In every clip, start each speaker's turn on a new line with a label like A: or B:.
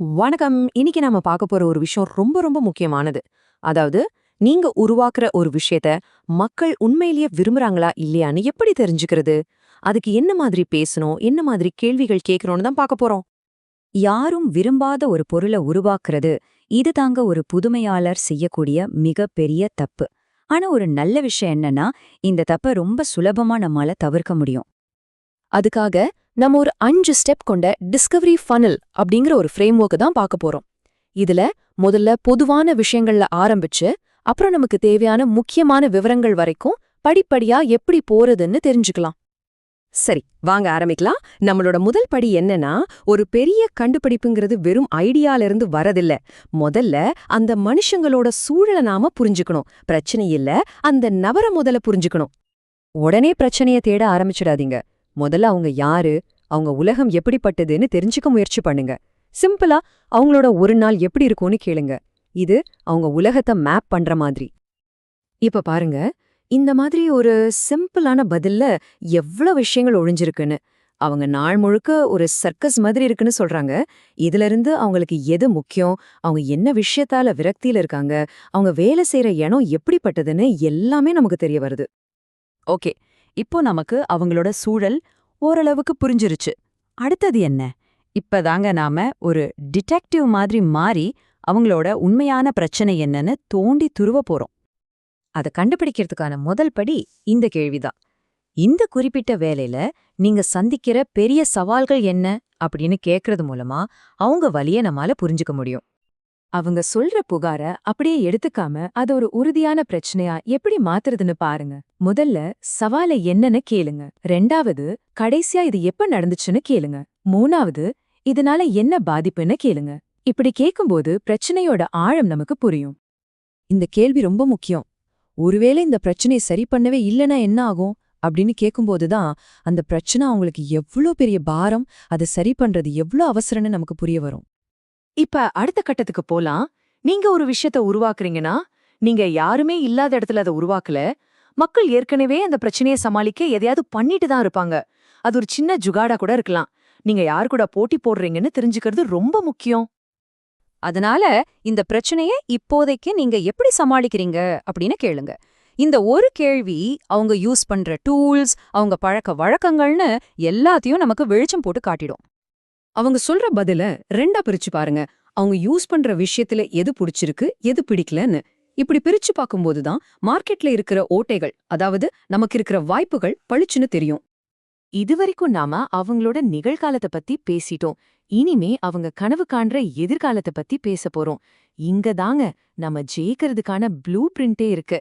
A: வணக்கம். இன்னைக்கு நாம பார்க்க போற ஒரு விஷயம் ரொம்ப ரொம்ப முக்கியமானது. அதாவது நீங்க உருவாக்குற ஒரு விஷயத்த மக்கள் உண்மையிலேயே விரும்புறாங்களா இல்லையான்னு எப்படி தெரிஞ்சுக்கிறது? அதுக்கு என்ன மாதிரி பேசணும்? என்ன மாதிரி கேள்விகள் கேட்கணும்னு தான் பார்க்க போறோம்.
B: யாரும் விரும்பாத ஒரு பொருளை உருவாக்குறது இது தாங்க ஒரு புதுமையாளர் செய்யக்கூடிய மிகப்பெரிய தப்பு. ஆனா ஒரு நல்ல விஷயம் என்னன்னா இந்த தப்பை ரொம்ப சுலபமா நம்மால தவிர்க்க முடியும்.
C: அதுக்காக நம்ம ஒரு அஞ்சு ஸ்டெப் கொண்ட டிஸ்கவரி ஃபனல் அப்படிங்கிற ஒரு ஃப்ரேம் தான் பார்க்க போறோம். இதுல முதல்ல பொதுவான விஷயங்கள்ல ஆரம்பிச்சு அப்புறம் நமக்கு தேவையான முக்கியமான விவரங்கள் வரைக்கும் படிப்படியா எப்படி போறதுன்னு தெரிஞ்சுக்கலாம்.
A: சரி வாங்க ஆரம்பிக்கலாம். நம்மளோட முதல் படி என்னன்னா ஒரு பெரிய கண்டுபிடிப்புங்கிறது வெறும் ஐடியால இருந்து வரதில்ல. முதல்ல அந்த மனுஷங்களோட சூழலை நாம புரிஞ்சுக்கணும். பிரச்சனை இல்ல அந்த நபரை முதல்ல புரிஞ்சுக்கணும். உடனே பிரச்சனைய தேட ஆரம்பிச்சிடாதீங்க. முதல்ல அவங்க யாரு அவங்க உலகம் எப்படிப்பட்டதுன்னு தெரிஞ்சுக்க முயற்சி பண்ணுங்க. சிம்பிளா அவங்களோட ஒரு நாள் எப்படி இருக்கும்னு கேளுங்க. இது அவங்க உலகத்தை மேப் பண்ற மாதிரி. இப்ப பாருங்க இந்த மாதிரி ஒரு சிம்பிளான பதில்ல எவ்ளோ விஷயங்கள் ஒழிஞ்சிருக்குன்னு. அவங்க நாள் முழுக்க ஒரு சர்க்கஸ் மாதிரி இருக்குன்னு சொல்றாங்க. இதுல இருந்து அவங்களுக்கு எது முக்கியம் அவங்க என்ன விஷயத்தால விரக்தியில இருக்காங்க அவங்க வேலை செய்யற இடம் எப்படிப்பட்டதுன்னு எல்லாமே நமக்கு தெரிய வருது.
B: ஓகே இப்போ நமக்கு அவங்களோட சூழல் ஓரளவுக்கு புரிஞ்சிருச்சு. அடுத்தது என்ன? இப்பதாங்க நாம ஒரு டிடெக்டிவ் மாதிரி மாறி அவங்களோட உண்மையான பிரச்சனை என்னன்னு தோண்டி துருவ போறோம். அதை கண்டுபிடிக்கிறதுக்கான முதல் படி இந்த கேள்விதான். இந்த குறிப்பிட்ட வேலையில நீங்க சந்திக்கிற பெரிய சவால்கள் என்ன அப்படின்னு கேக்குறது மூலமா அவங்க வழியை நம்மால புரிஞ்சுக்க முடியும்.
C: அவங்க சொல்ற புகார அப்படியே எடுத்துக்காம அத ஒரு உறுதியான பிரச்சனையா எப்படி மாத்துறதுன்னு பாருங்க. முதல்ல சவால என்னன்னு கேளுங்க. ரெண்டாவது கடைசியா இது எப்ப நடந்துச்சுன்னு கேளுங்க. மூணாவது இதனால என்ன பாதிப்புன்னு கேளுங்க. இப்படி கேட்கும்போது பிரச்சனையோட ஆழம் நமக்கு புரியும். இந்த கேள்வி ரொம்ப முக்கியம். ஒருவேளை இந்த பிரச்சனையை சரி பண்ணவே இல்லனா என்ன ஆகும்? அப்படின்னு கேட்கும்போதுதான் அந்த பிரச்சனை அவங்களுக்கு எவ்ளோ பெரிய பாரம் அதை சரி பண்றது எவ்ளோ அவசரம்னு நமக்கு புரிய வரும்.
A: இப்ப அடுத்த கட்டத்துக்கு போலாம். நீங்க ஒரு விஷயத்த உருவாக்குறீங்கன்னா நீங்க யாருமே இல்லாத இடத்துல அதை உருவாக்கல. மக்கள் ஏற்கனவே அந்த பிரச்சனையை சமாளிக்க எதையாவது பண்ணிட்டு தான் இருப்பாங்க. அது ஒரு சின்ன ஜுகாடா கூட இருக்கலாம். நீங்க யார் கூட போட்டி போடுறீங்கன்னு தெரிஞ்சுக்கிறது ரொம்ப முக்கியம்.
B: அதனால இந்த பிரச்சனைய இப்போதைக்கு நீங்க எப்படி சமாளிக்கிறீங்க அப்படின்னு கேளுங்க. இந்த ஒரு கேள்வி அவங்க யூஸ் பண்ற டூல்ஸ் அவங்க பழக்க வழக்கங்கள்னு எல்லாத்தையும் நமக்கு வெளிச்சம் போட்டு காட்டிடும்.
A: அவங்க சொல்ற பதில ரெண்டா பிரிச்சு பாருங்க. அவங்க யூஸ் பண்ற விஷயத்துல எது பிடிச்சிருக்கு எது பிடிக்கலன்னு. இப்படி பிரிச்சு பார்க்கும்போது தான் மார்க்கெட்ல இருக்கிற ஓட்டைகள் அதாவது நமக்கு இருக்கிற வாய்ப்புகள் பளிச்சுன்னு தெரியும். இதுவரைக்கும் நாம அவங்களோட நிகழ்காலத்தை பத்தி பேசிட்டோம். இனிமே அவங்க கனவு காண்ற எதிர்காலத்தை பத்தி பேச போறோம். இங்க தாங்க நம்ம ஜெயிக்கிறதுக்கான ப்ளூ பிரிண்டே இருக்கு.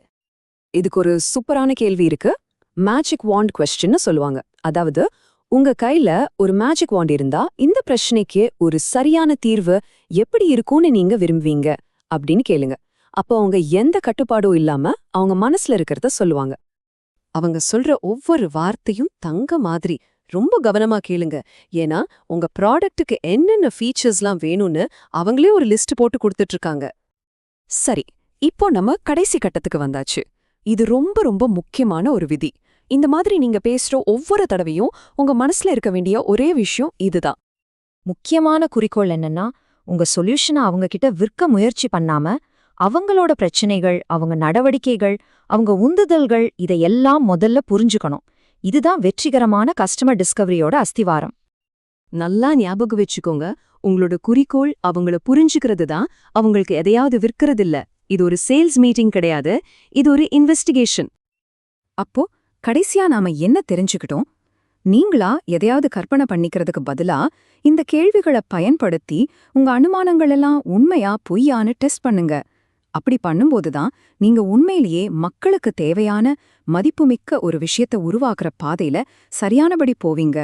A: இதுக்கு ஒரு சூப்பரான கேள்வி இருக்கு. மேஜிக் வாண்ட் கொஸ்டின்னு சொல்லுவாங்க. அதாவது உங்க கையில ஒரு மேஜிக் வாண்ட் இருந்தா இந்த பிரச்சனைக்கு ஒரு சரியான தீர்வு எப்படி இருக்கும்னு நீங்க விரும்புவீங்க அப்படின்னு கேளுங்க. அப்போ அவங்க எந்த கட்டுப்பாடும் இல்லாம அவங்க மனசுல இருக்கிறத சொல்லுவாங்க. அவங்க சொல்ற ஒவ்வொரு வார்த்தையும் தங்க மாதிரி. ரொம்ப கவனமா கேளுங்க. ஏன்னா உங்க ப்ராடக்ட்டுக்கு என்னென்ன ஃபீச்சர்ஸ்லாம் வேணும்னு அவங்களே ஒரு லிஸ்ட் போட்டு கொடுத்துட்டு இருக்காங்க. சரி இப்போ நம்ம கடைசி கட்டத்துக்கு வந்தாச்சு. இது ரொம்ப ரொம்ப முக்கியமான ஒரு விதி. இந்த மாதிரி நீங்க பேசுற ஒவ்வொரு தடவையும் உங்க மனசுல இருக்க வேண்டிய ஒரே விஷயம் இதுதான்.
B: முக்கியமான குறிக்கோள் என்னன்னா உங்க சொல்யூஷனை அவங்க கிட்ட விற்க முயற்சி பண்ணாம அவங்களோட பிரச்சனைகள் அவங்க நடவடிக்கைகள் அவங்க உந்துதல்கள் இதையெல்லாம் முதல்ல புரிஞ்சுக்கணும். இதுதான் வெற்றிகரமான கஸ்டமர் டிஸ்கவரியோட அஸ்திவாரம்.
A: நல்லா ஞாபகம் வச்சுக்கோங்க உங்களோட குறிக்கோள் அவங்கள புரிஞ்சுக்கிறது தான் அவங்களுக்கு எதையாவது விற்கிறதில்ல. இது ஒரு சேல்ஸ் மீட்டிங் கிடையாது இது ஒரு இன்வெஸ்டிகேஷன்
C: அப்போ கடைசியா நாம என்ன தெரிஞ்சுக்கிட்டோம்? நீங்களா எதையாவது கற்பனை பண்ணிக்கிறதுக்கு பதிலா இந்த கேள்விகளை பயன்படுத்தி உங்க அனுமானங்கள் எல்லாம் உண்மையா பொய்யான்னு டெஸ்ட் பண்ணுங்க. அப்படி பண்ணும்போதுதான் நீங்க உண்மையிலேயே மக்களுக்கு தேவையான மதிப்புமிக்க ஒரு விஷயத்த உருவாக்குற பாதையில சரியானபடி போவீங்க.